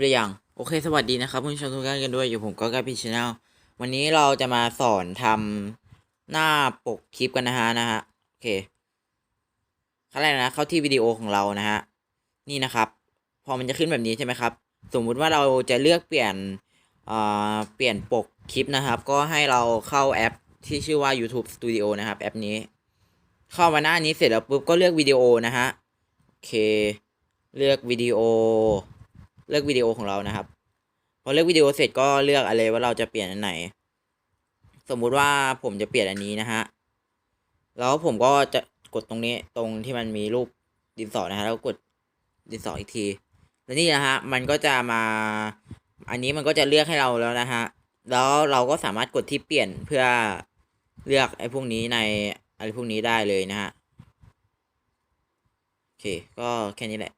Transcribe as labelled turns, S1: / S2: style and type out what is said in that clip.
S1: หรือยัง โอเค สวัสดีนะครับผู้ชมทุกท่านกันด้วยอยู่ผมก็กาพีชแนลวันนี้เราจะมาสอนทำหน้าปกคลิปกันนะฮะนะฮะโอเคขั้นแรกนะ เข้าที่วิดีโอของเรานะฮะนี่นะครับ พอมันจะขึ้นแบบนี้ใช่ไหมครับ สมมุติว่าเราจะเลือกเปลี่ยนเอ่อเปลี่ยนปกคลิปนะครับ ก็ให้เราเข้าแอปที่ชื่อว่า YouTube Studio นะครับ แอปนี้ เข้ามาหน้านี้เสร็จแล้วปุ๊บก็เลือกวิดีโอนะฮะโอเค เลือกวิดีโอ เลือกวิดีโอของเรานะครับ พอเลือกวิดีโอเสร็จก็เลือกอะไรว่าเราจะเปลี่ยนอันไหน สมมุติว่าผมจะเปลี่ยนอันนี้นะฮะ แล้วผมก็จะกดตรงนี้ตรงที่มันมีรูปดินสอนะฮะแล้วกดดินสออีกที แล้วนี่นะฮะมันก็จะมา อันนี้มันก็จะเลือกให้เราแล้วนะฮะ แล้วเราก็สามารถกดที่เปลี่ยนเพื่อเลือกไอ้พวกนี้ในอะไรพวกนี้ได้เลยนะฮะ โอเค ก็แค่นี้แหละ